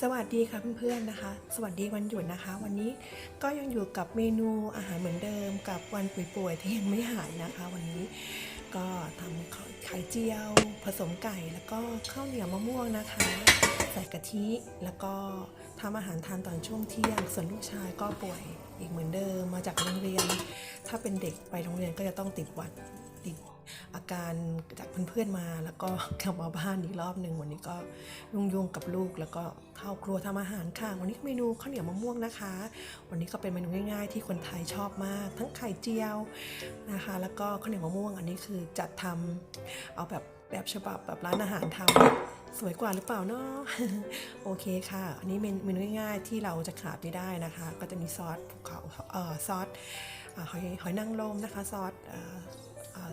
สวัสดีค่ะเพื่อนๆนะคะ สวัสดีวันหยุดนะคะ วันนี้ก็ยังอยู่กับเมนูอาหารเหมือนเดิม กับวันป่วยๆที่ยังไม่หายนะคะ วันนี้ก็ทำไข่เจียว ผสมไก่แล้วก็ข้าวเหนียวมะม่วงนะคะ ใส่กะทิแล้วก็ทำอาหารทานตอนช่วงเที่ยง ส่วนลูกชายก็ป่วยอีกเหมือนเดิมมาจากโรงเรียน ถ้าเป็นเด็กไปโรงเรียนก็จะต้องติดวัดติด อาการจากเพื่อนๆมา แล้วก็กลับมาบ้านอีกรอบหนึ่งวันนี้ก็ยุ่งๆกับลูก แล้วก็เข้าครัวทำอาหารค่ะ วันนี้เมนูข้าวเหนียวมะม่วงนะคะ วันนี้ก็เป็นเมนูง่าย ๆ ที่คนไทยชอบมาก ทั้งไข่เจียวนะคะ แล้วก็ข้าวเหนียวมะม่วงอันนี้คือจัดทำเอาแบบแบบฉบับแบบร้านอาหารทำสวยกว่าหรือเปล่าเนาะโอเคค่ะ อันนี้เมนูง่ายๆที่เราจะขาดไม่ได้นะคะ ก็จะมีซอสภูเขาเอ่อซอสหอยหอยนางรมนะคะ ซอส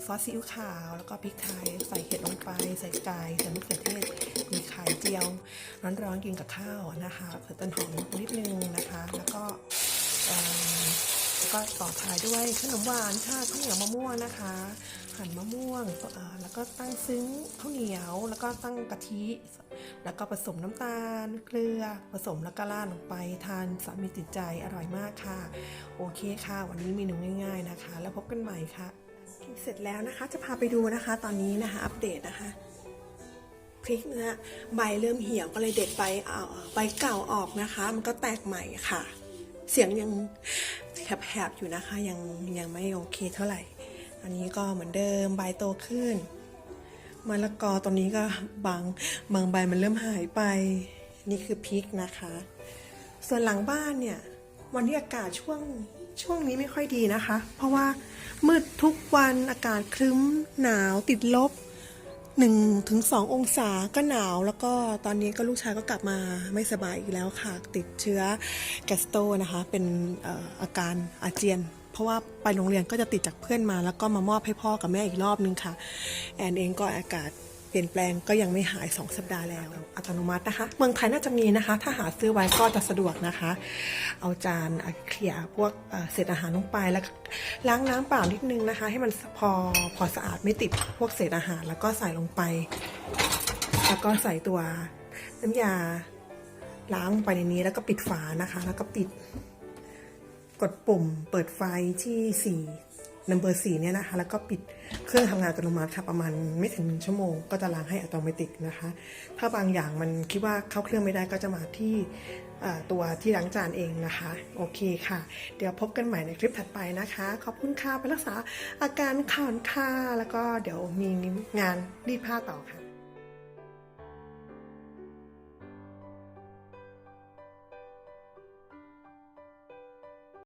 ซอสซีอิ๊วขาว แล้วก็พริกไทย ใส่เห็ดลงไป ใส่ไก่ใส่มะเขือเทศ มีไข่เจียว ร้อนๆกินกับข้าวนะคะเผือต้นหอมนิดนึงนะคะ แล้วก็แล้วก็ต่อท้ายด้วยขนมหวานค่ะข้าวเหนียวมะม่วงนะคะ หั่นมะม่วงแล้วก็ตั้งซึ้งข้าวเหนียว แล้วก็ตั้งกะทิ แล้วก็ผสมน้ำตาล เกลือ ผสมแล้วก็ราดลงไปทานสามีติดใจอร่อยมากค่ะ โอเคค่ะ วันนี้เมนูง่าย ๆนะคะ แล้วพบกันใหม่ค่ะ เสร็จแล้วนะคะจะพาไปดูนะคะตอนนี้นะคะอัปเดตนะคะพริกเนื้อใบเริ่มเหี่ยวก็เลยเด็ดใบเอาใบเก่าออกนะคะ มันก็แตกใหม่ค่ะ เสียงยังแหบๆอยู่นะคะ ยังยังไม่โอเคเท่าไหร่ อันนี้ก็เหมือนเดิมใบโตขึ้นมะละกอตรงนี้ก็บางบางใบมันเริ่มหายไป นี่คือพริกนะคะ ส่วนหลังบ้านเนี่ย วันที่อากาศช่วงช่วงนี้ไม่ค่อยดีนะคะ เพราะว่ามืดทุกวันอากาศครึ้มหนาวติดลบหนึ่งถึงสององศาก็หนาวแล้วก็ตอนนี้ก็ลูกชายก็กลับมาไม่สบายอีกแล้วค่ะ ติดเชื้อแกสโตนะคะ เป็นอาการอาเจียน เพราะว่าไปโรงเรียนก็จะติดจากเพื่อนมา แล้วก็มามอบให้พ่อกับแม่อีกรอบนึงค่ะ แอนเองก็อากาศ เปลี่ยนแปลงก็ยังไม่หาย 2 สัปดาห์แล้ว อัตโนมัตินะคะ เมืองไทยน่าจะมีนะคะ ถ้าหาซื้อไว้ก็จะสะดวกนะคะ เอาจานอะเคลียร์พวกเศษอาหารลงไปแล้วล้างน้ำเปล่านิดนึงนะคะ ให้มันพอพอสะอาดไม่ติดพวกเศษอาหารแล้วก็ใส่ลงไป แล้วก็ใส่ตัวน้ำยาล้างลงไปในนี้แล้วก็ปิดฝานะคะ แล้วก็ปิดกดปุ่มเปิดไฟที่4 number 4เนี่ยนะคะ แล้วก็ปิดเครื่องทำงานอัตโนมัติค่ะประมาณไม่ถึงหนึ่งชั่วโมง ก็จะล้างให้อัตโนมัตินะคะ ถ้าบางอย่างมันคิดว่าเข้าเครื่องไม่ได้ก็จะมาที่ตัวที่ล้างจานเองนะคะ โอเคค่ะ เดี๋ยวพบกันใหม่ในคลิปถัดไปนะคะ ขอบคุณค่ะไปรักษาอาการข่อนค่ะแล้วก็เดี๋ยวมีงานรีดผ้าต่อค่ะ